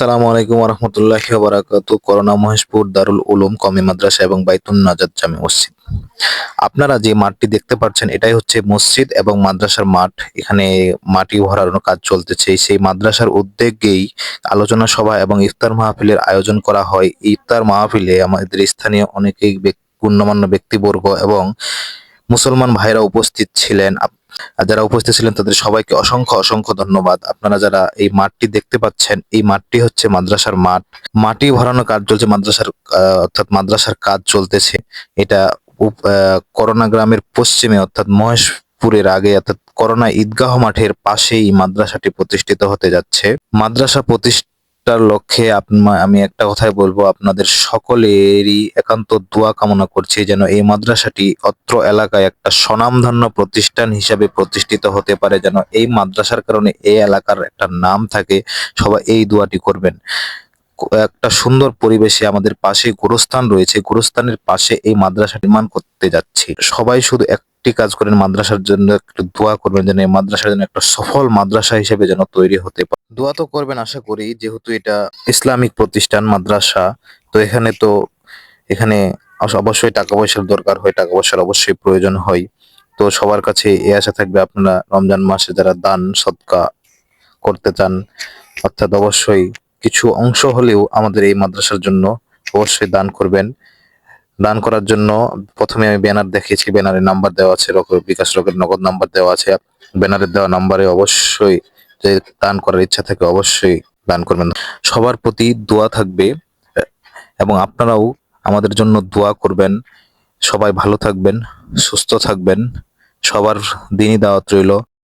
আসসালামু আলাইকুম রহমতুল্লাহ বারাকাত করোনা মহেশপুর, দারুল উলুম, কমি মাদ্রাসা এবং বাইতুন নাজাদ জামে মসজিদ। আপনারা যে মাঠটি দেখতে পাচ্ছেন, এটাই হচ্ছে মসজিদ এবং মাদ্রাসার মাঠ। এখানে মাটি ভরানোর কাজ চলতেছে। সেই মাদ্রাসার উদ্যোগেই আলোচনা সভা এবং ইফতার মাহফিলের আয়োজন করা হয়। ইফতার মাহফিলে আমাদের স্থানীয় অনেকেই গণ্যমান্য ব্যক্তিবর্গ এবং মুসলমান ভাইরা উপস্থিত ছিলেন। আর যারা উপস্থিত ছিলেন, তাদের সবাইকে অসংখ্য অসংখ্য ধন্যবাদ। আপনারা যারা এই মাঠটি দেখতে পাচ্ছেন, এই মাঠটি হচ্ছে মাদ্রাসার মাঠ। মাটি ভরানো কাজ চলছে, মাদ্রাসার অর্থাৎ মাদ্রাসার কাজ চলতেছে। এটা করোনা গ্রামের পশ্চিমে, অর্থাৎ মহেশপুরের আগে, অর্থাৎ করোনা ঈদগাহ মাঠের পাশেই মাদ্রাসাটি প্রতিষ্ঠিত হতে যাচ্ছে। মাদ্রাসা প্রতিষ্ঠার লক্ষ্যে আমি একটা কথাই বলব, আপনাদের সকলেরই একান্ত দোয়া কামনা করছি যেন এই মাদ্রাসাটি অত্র এলাকায় একটা স্বনামধন্য প্রতিষ্ঠান হিসাবে প্রতিষ্ঠিত হতে পারে, যেন এই মাদ্রাসার কারণে এই এলাকার একটা নাম থাকে, সবাই এই দোয়াটি করবেন। একটা সুন্দর পরিবেশে আমাদের পাশে গুরুস্থান রয়েছে, গুরুস্থানের পাশে এই মাদ্রাসা নির্মাণ করতে যাচ্ছি। সবাই শুধু একটি কাজ করেন, মাদ্রাসার জন্য একটু দোয়া করবেন যেন এই মাদ্রাসার জন্য একটা সফল মাদ্রাসা হিসেবে যেন তৈরি হতে পারে। দোয়া তো করবেন, আশা করি, যেহেতু এটা ইসলামিক প্রতিষ্ঠান, মাদ্রাসা, তো এখানে তো, এখানে অবশ্যই টাকা পয়সার দরকার হয়, টাকা পয়সার অবশ্যই প্রয়োজন হয়। তো সবার কাছে এ আশা থাকবে, আপনারা রমজান মাসে যারা দান সদকা করতে চান, অর্থাৎ অবশ্যই কিছু অংশ হলেও আমাদের এই মাদ্রাসার জন্য অবশ্যই দান করবেন। দান করার জন্য প্রথমে আমি ব্যানার দেখিয়েছি ব্যানারে নাম্বার দেওয়া আছে বিকাশ রকের নগদ নাম্বার দেওয়া আছে। ব্যানারের দেওয়া নাম্বারে অবশ্যই যে দান করার ইচ্ছা থাকে অবশ্যই দান করবেন। সবার প্রতি দোয়া থাকবে এবং আপনারাও আমাদের জন্য দোয়া করবেন। সবাই ভালো থাকবেন, সুস্থ থাকবেন। সবার দিনই দাওয়াত রইল।